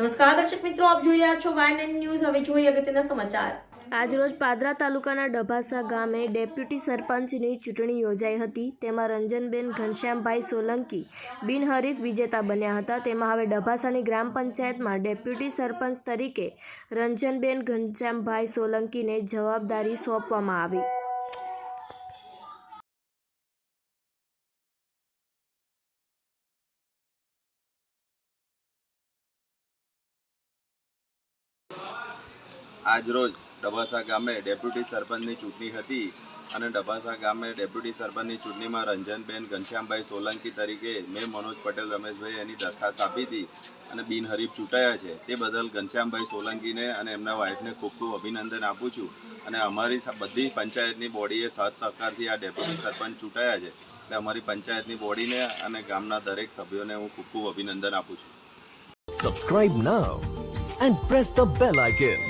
નમસ્કાર, દર્શક મિત્રો, આપ જોઈ રહ્યા છો વાય ન્યૂઝ હવે જોઈએ અગત્યના સમાચાર. આજરોજ પાદરા તાલુકાના ડભાસા ગામે ડેપ્યુટી સરપંચની ચૂંટણી યોજાઈ હતી. તેમાં રંજનબેન ઘનશ્યામભાઈ સોલંકી બિનહરીફ વિજેતા બન્યા હતા. તેમાં હવે ડભાસાની ગ્રામ પંચાયતમાં ડેપ્યુટી સરપંચ તરીકે રંજનબેન ઘનશ્યામભાઈ સોલંકીને જવાબદારી સોંપવામાં આવી. આજરોજ ડબાસા ગામે ડેપ્યુટી સરપંચની ચૂંટણી હતી અને ડબાસા ગામે ડેપ્યુટી સરપંચની ચૂંટણીમાં રંજનબેન ઘનશ્યામભાઈ સોલંકી તરીકે મેં મનોજ પટેલ, રમેશભાઈ એની દરખાસ્ત આપી હતી અને બિનહરીફ ચૂંટાયા છે. તે બદલ ઘનશ્યામભાઈ સોલંકીને અને એમના વાઇફને ખૂબ ખૂબ અભિનંદન આપું છું અને અમારી બધી પંચાયતની બોડીએ સાથ સહકારથી આ ડેપ્યુટી સરપંચ ચૂંટાયા છે. એટલે અમારી પંચાયતની બોડીને અને ગામના દરેક સભ્યોને હું ખૂબ ખૂબ અભિનંદન આપું છું. Subscribe now and press the bell icon.